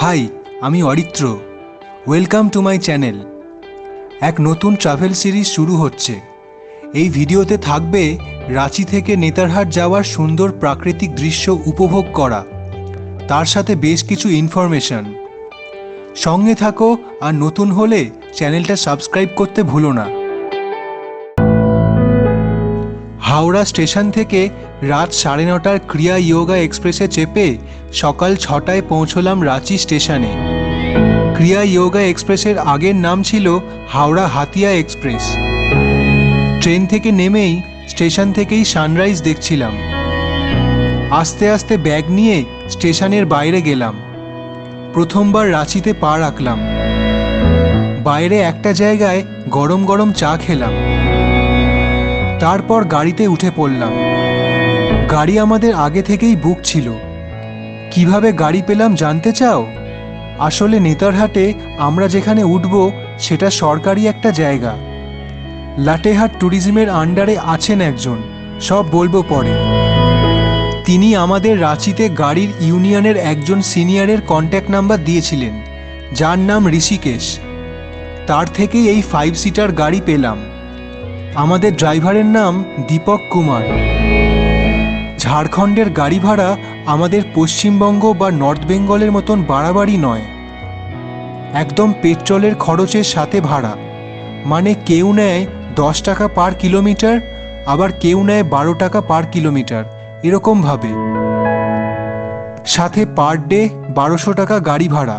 High, আমি Aritra. Welcome to my channel এক নতুন ট্রাভেল সিরিজ শুরু হচ্ছে। এই ভিডিওতে থাকবে রাঁচি থেকে নেতারহাট যাওয়ার সুন্দর প্রাকৃতিক দৃশ্য উপভোগ করা। তার সাথে বেশ কিছু ইনফরমেশন সঙ্গে থাকো আর নতুন হলে চ্যানেলটা সাবস্ক্রাইব করতে ভুলো না। হাওড়া স্টেশন থেকে রাত সাড়ে নটার ক্রিয়া ইয়োগা এক্সপ্রেসে চেপে সকাল ছটায় পৌঁছলাম রাঁচি স্টেশনে। ক্রিয়া ইয়োগা এক্সপ্রেসের আগের নাম ছিল হাওড়া হাতিয়া এক্সপ্রেস। ট্রেন থেকে নেমেই স্টেশন থেকেই সানরাইজ দেখছিলাম। আস্তে আস্তে ব্যাগ নিয়ে স্টেশনের বাইরে গেলাম। প্রথমবার রাঁচিতে পা রাখলাম। বাইরে একটা জায়গায় গরম গরম চা খেলাম। তারপর গাড়িতে উঠে পড়লাম। গাড়ি আমাদের আগে থেকেই বুক ছিল। কীভাবে গাড়ি পেলাম জানতে চাও? আসলে নেতারহাটে আমরা যেখানে উঠব, সেটা সরকারি একটা জায়গা। লাটেহাট ট্যুরিজমের আন্ডারে আছেন একজন, সব বলব পরে। তিনি আমাদের রাঁচিতে গাড়ির ইউনিয়নের একজন সিনিয়রের কন্ট্যাক্ট নাম্বার দিয়েছিলেন, যার নাম ঋষিকেশ। তার থেকেই এই ফাইভ সিটার গাড়ি পেলাম। আমাদের ড্রাইভারের নাম দীপক কুমার। ঝাড়খণ্ডের গাড়ি ভাড়া আমাদের পশ্চিমবঙ্গ বা নর্থ বেঙ্গলের মতন বাড়াবাড়ি নয়। একদম পেট্রোলের খরচের সাথে ভাড়া। মানে কেউ নেয় দশ টাকা পার কিলোমিটার, আবার কেউ নেয় বারো টাকা পার কিলোমিটার এরকমভাবে সাথে পার ডে বারোশো টাকা গাড়ি ভাড়া।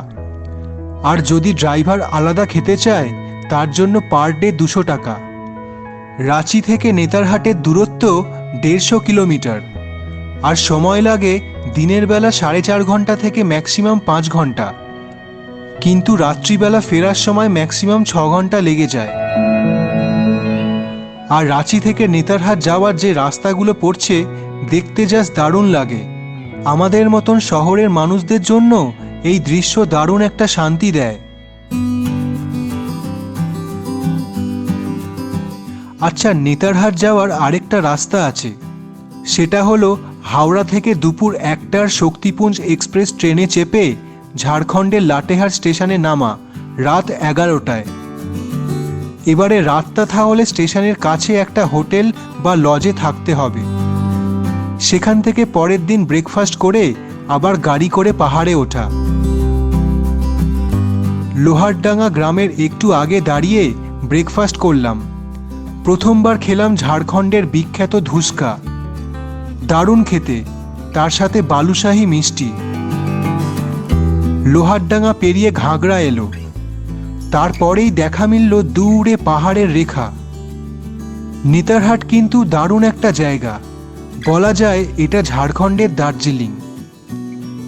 আর যদি ড্রাইভার আলাদা খেতে চায়, তার জন্য পার ডে দুশো টাকা। রাঁচি থেকে নেতারহাটের দূরত্ব দেড়শো কিলোমিটার। আর সময় লাগে দিনের বেলা সাড়ে চার ঘণ্টা থেকে ম্যাক্সিমাম পাঁচ ঘণ্টা। কিন্তু রাত্রিবেলা ফেরার সময় ম্যাক্সিমাম ছ ঘণ্টা লেগে যায়। আর রাঁচি থেকে নেতারহাট যাওয়ার যে রাস্তাগুলো পড়ছে, দেখতে জাস্ট দারুণ লাগে। আমাদের মতন শহরের মানুষদের জন্য এই দৃশ্য দারুণ একটা শান্তি দেয়। আচ্ছা নেতারহাট যাওয়ার আরেকটা রাস্তা আছে। সেটা হলো হাওড়া থেকে দুপুর একটার শক্তিপুঞ্জ এক্সপ্রেস ট্রেনে চেপে ঝাড়খণ্ডের লাটেহার স্টেশনে নামা রাত এগারোটায়। এবারে রাতটা তাহলে স্টেশনের কাছে একটা হোটেল বা লজে থাকতে হবে। সেখান থেকে পরের দিন ব্রেকফাস্ট করে আবার গাড়ি করে পাহাড়ে ওঠা। লোহারডাঙ্গা গ্রামের একটু আগে দাঁড়িয়ে ব্রেকফাস্ট করলাম। প্রথমবার খেলাম ঝাড়খণ্ডের বিখ্যাত ধুসকা। দারুণ খেতে, তার সাথে বালুশাহী মিষ্টি। লোহারডাঙ্গা পেরিয়ে ঘাগড়া এলো। তারপরেই দেখা মিলল দূরে পাহাড়ের রেখা। নেতারহাট কিন্তু দারুণ একটা জায়গা। বলা যায় এটা ঝাড়খণ্ডের দার্জিলিং।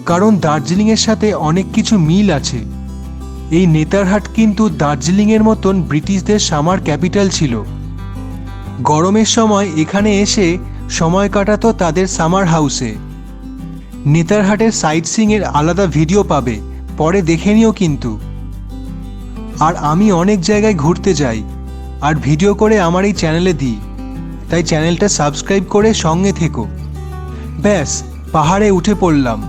কারণ দার্জিলিংয়ের সাথে অনেক কিছু মিল আছে। এই নেতারহাট কিন্তু দার্জিলিংয়ের মতন ব্রিটিশদের সামার ক্যাপিটাল ছিল। গরমের সময় এখানে এসে সময় কাটাতো তাদের সামার হাউসে নেতারহাটের সাইট সিংয়ের আলাদা ভিডিও পাবে, পরে দেখে নিও কিন্তু। আর আমি অনেক জায়গায় ঘুরতে যাই, আর ভিডিও করে আমার এই চ্যানেলে দিই। তাই চ্যানেলটা সাবস্ক্রাইব করে সঙ্গে থেকো। ব্যাস, পাহাড়ে উঠে পড়লাম।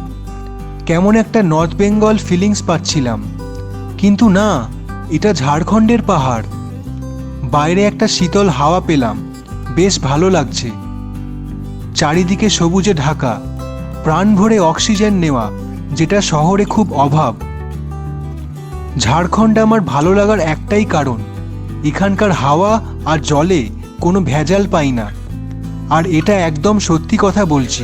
কেমন একটা নর্থ বেঙ্গল ফিলিংস পাচ্ছিলাম। কিন্তু না, এটা ঝাড়খণ্ডের পাহাড়। বাইরে একটা শীতল হাওয়া পেলাম। বেশ ভালো লাগছে। চারিদিকে সবুজে ঢাকা। প্রাণ ভরে অক্সিজেন নেওয়া, যেটা শহরে খুব অভাব। ঝাড়খণ্ড আমার ভালো লাগার একটাই কারণ, এখানকার হাওয়া আর জলে কোনো ভেজাল পাই না। আর এটা একদম সত্যি কথা বলছি।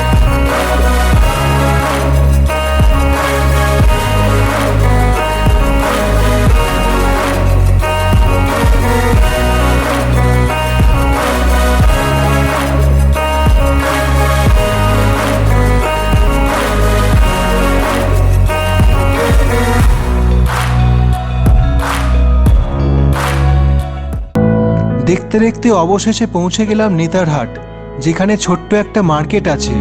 দেখতে দেখতে অবশেষে পৌঁছে গেলাম নেতারহাট যেখানে ছোট্ট একটা মার্কেট আছে।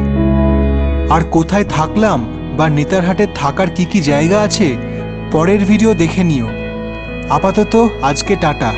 আর কোথায় থাকলাম বা নেতারহাটে থাকার কি কি জায়গা আছে, পরের ভিডিও দেখে নিও। আপাতত আজকে টাটা।